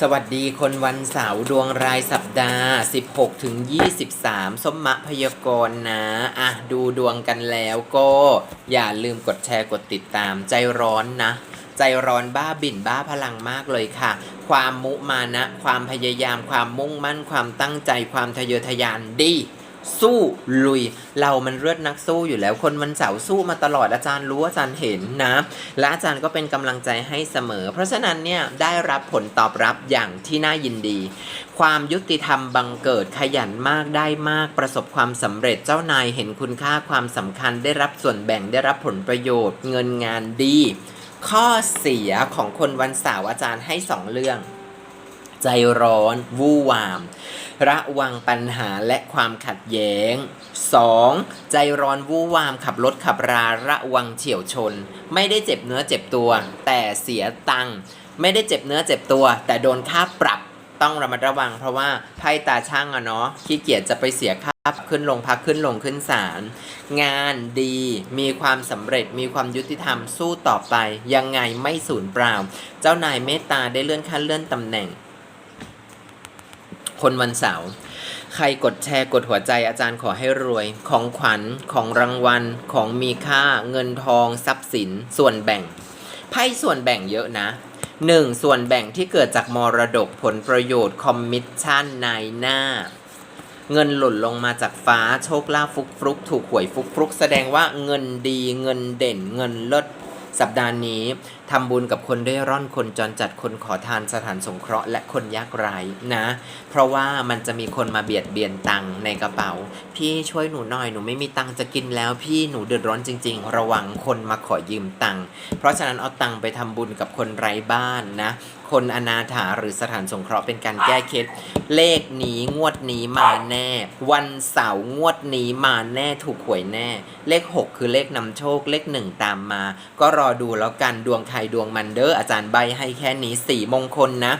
สวัสดีคนวันเสาร์ดวงรายสัปดาห์ 16ถึง23สมมะพยากรณ์นะ อะ ดูดวงกันแล้วก็อย่าลืมกดแชร์กดติดตามใจร้อนนะ ใจร้อนบ้าบิ่นบ้าพลังมากเลยค่ะ ความมุมานะ ความพยายามความมุ่งมั่นความตั้งใจความทะเยอทะยานดี สู้ลุย เรามันเลือดนักสู้อยู่แล้ว คนวันเสาร์สู้มาตลอดอาจารย์รู้อาจารย์เห็นนะ และอาจารย์ก็เป็นกำลังใจให้เสมอ เพราะฉะนั้นเนี่ยได้รับผลตอบรับอย่างที่น่ายินดี ความยุติธรรมบังเกิดขยันมากได้มากประสบความสำเร็จเจ้านายเห็นคุณค่าความสำคัญ ได้รับส่วนแบ่งได้รับผลประโยชน์ เงินงานดี ข้อเสียของคนวันเสาร์อาจารย์ให้สองเรื่อง ใจร้อน วู่วาม ระวังปัญหาและความขัดแย้ง 2. ใจร้อนวู่วามขับรถขับราระวังเฉียวชน ไม่ได้เจ็บเนื้อเจ็บตัว แต่เสียตังค์ไม่ได้เจ็บเนื้อเจ็บตัว แต่โดนค่าปรับต้องระมัดระวัง เพราะว่าไพ่ตาช่างอะเนาะขี้เกียจจะไปเสียค่าขึ้นลงพักขึ้นลงขึ้นศาลงานดีมีความสำเร็จมีความยุติธรรมสู้ต่อไป ยังไงไม่สูญเปล่า เจ้านายเมตตาได้เลื่อนขั้นเลื่อนตำแหน่ง คนวันเสาร์ใครกดแชร์กดหัวใจอาจารย์ขอให้รวย ของขวัญของรางวัล ของมีค่า เงินทอง ทรัพย์สิน ส่วนแบ่งไพ่ส่วนแบ่งเยอะนะ 1. ส่วนแบ่งที่เกิดจากมรดกผลประโยชน์คอมมิชชั่นนายหน้า เงินหล่นลงมาจากฟ้าโชคลาภฟุกฟลุกถูกหวยฟุกฟลุกแสดงว่าเงินดีเงินเด่นเงินเลิศ สัปดาห์นี้ทำบุญกับคนได้ร่อนคนจรจัดคนขอทานสถานสงเคราะห์และคนยากไร้นะ เพราะว่ามันจะมีคนมาเบียดเบียนตังในกระเป๋า พี่ช่วยหนูหน่อยหนูไม่มีตังจะกินแล้วพี่หนูเดือดร้อนจริง ๆ ระวังคนมาขอยืมตังเพราะฉะนั้นเอาตังไปทำบุญกับคนไร้บ้านนะ คนอนาถาหรือสถานสงเคราะห์เป็นการแก้เคล็ดเลขนี้งวดนี้มาแน่ วันเสาร์งวดนี้มาแน่ถูกหวยแน่ เลข 6 คือเลขนำโชคเลขหนึ่งตามมา ก็รอดูแล้วกันดวงใครดวงมันเด้ออาจารย์ใบให้แค่นี้สี่มงคลนะ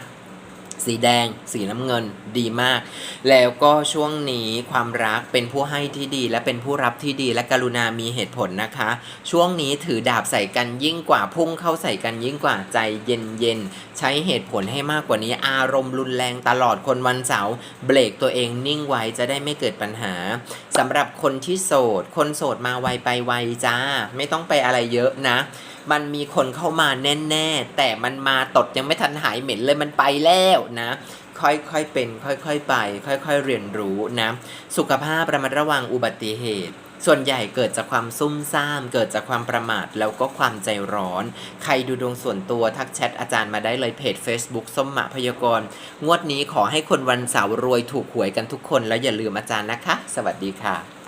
สีแดง สีน้ำเงินดีมาก แล้วก็ช่วงนี้ความรักเป็นผู้ให้ที่ดี และเป็นผู้รับที่ดีและกรุณามีเหตุผลนะคะ ช่วงนี้ถือดาบใส่กันยิ่งกว่าพุ่งเข้าใส่กันยิ่งกว่าใจเย็นเย็นๆใช้เหตุผลให้มากกว่านี้อารมณ์รุนแรงตลอดคนวันเสาร์เบรกตัวเองนิ่งไว้จะได้ไม่เกิดปัญหาสำหรับคนที่โสด คนโสดมาไวไปไวจ้า ไม่ต้องไปอะไรเยอะนะมันมีคนเข้ามาแน่ๆ แต่มันมาตดยังไม่ทันหายเหม็นเลยมันไปแล้วนะ ค่อยๆเป็น ค่อยๆไป ค่อยๆเรียนรู้นะ สุขภาพระมัดระวังอุบัติเหตุส่วนใหญ่เกิดจากความซุ่มซ่าม เกิดจากความประมาทแล้วก็ความใจร้อน ใครดูดวงส่วนตัวทักแชทอาจารย์มาได้เลยเพจ Facebook ส้มหมะพยากรณ์งวดนี้ขอให้คนวันเสาร์รวยถูกหวยกันทุกคน แล้วอย่าลืมอาจารย์นะคะ สวัสดีค่ะ